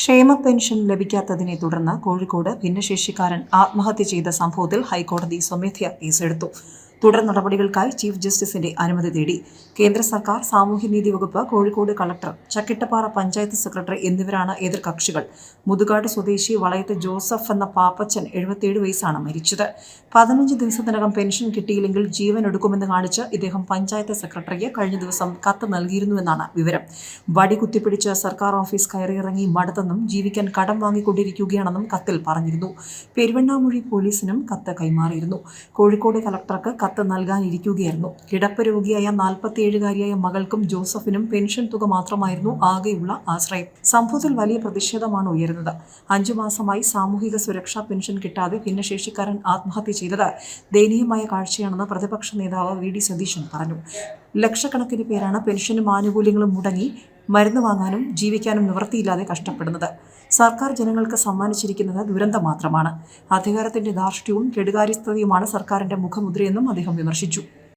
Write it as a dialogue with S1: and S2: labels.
S1: ക്ഷേമ പെൻഷൻ ലഭിക്കാത്തതിനെ തുടർന്ന് കോഴിക്കോട് ഭിന്നശേഷിക്കാരൻ ആത്മഹത്യ ചെയ്ത സംഭവത്തിൽ ഹൈക്കോടതി സ്വമേധയാ കേസെടുത്തു. തുടർ നടപടികൾക്കായി ചീഫ് ജസ്റ്റിസിന്റെ അനുമതി തേടി കേന്ദ്ര സർക്കാർ സാമൂഹ്യനീതി വകുപ്പ് കോഴിക്കോട് കളക്ടർ ചക്കിട്ടപ്പാറ പഞ്ചായത്ത് സെക്രട്ടറി എന്നിവരാണ് എതിർകക്ഷികൾ. മുതുകാട് സ്വദേശി വളയത്ത് ജോസഫ് എന്ന പാപ്പച്ചൻ എഴുപത്തിയേഴ് വയസ്സാണ് മരിച്ചത്. പതിനഞ്ച് ദിവസത്തിനകം പെൻഷൻ കിട്ടിയില്ലെങ്കിൽ ജീവൻ എടുക്കുമെന്ന് കാണിച്ച് ഇദ്ദേഹം പഞ്ചായത്ത് സെക്രട്ടറിക്ക് കഴിഞ്ഞ ദിവസം കത്ത് നൽകിയിരുന്നുവെന്നാണ് വിവരം. വടി കുത്തിപ്പിടിച്ച് സർക്കാർ ഓഫീസ് കയറിയിറങ്ങി മടുത്തെന്നും ജീവിക്കാൻ കടം വാങ്ങിക്കൊണ്ടിരിക്കുകയാണെന്നും കത്തിൽ പറഞ്ഞിരുന്നു. പെരുവണ്ണാമൊഴി പോലീസിനും കത്ത് കൈമാറിയിരുന്നു. കോഴിക്കോട് കലക്ടർക്ക് കത്ത് നൽകാനിരിക്കുകയായിരുന്നു. കിടപ്പ് രോഗിയായ നാൽപ്പത്തിയേഴുകാരിയായ മകൾക്കും ജോസഫിനും പെൻഷൻ തുക മാത്രമായിരുന്നു ആകെയുള്ള ആശ്രയം. സംഭവത്തിൽ വലിയ പ്രതിഷേധമാണ് ഉയരുന്നത്. അഞ്ചു മാസമായി സാമൂഹിക സുരക്ഷാ പെൻഷൻ കിട്ടാതെ ഭിന്നശേഷിക്കാരൻ ആത്മഹത്യ ചെയ്തത് ദയനീയമായ കാഴ്ചയാണെന്ന് പ്രതിപക്ഷ നേതാവ് വി. ഡി. സതീശൻ പറഞ്ഞു. ലക്ഷക്കണക്കിന് പേരാണ് പെൻഷനും ആനുകൂല്യങ്ങളും മുടങ്ങി മരുന്ന് വാങ്ങാനും ജീവിക്കാനും നിവൃത്തിയില്ലാതെ കഷ്ടപ്പെടുന്നത്. സർക്കാർ ജനങ്ങൾക്ക് സമ്മാനിച്ചിരിക്കുന്നത് ദുരന്തം മാത്രമാണ്. അധികാരത്തിന്റെ ധാർഷ്ട്യവും കെടുകാര്യസ്ഥതയുമാണ് സർക്കാരിന്റെ മുഖമുദ്രയെന്നും അദ്ദേഹം വിമർശിച്ചു.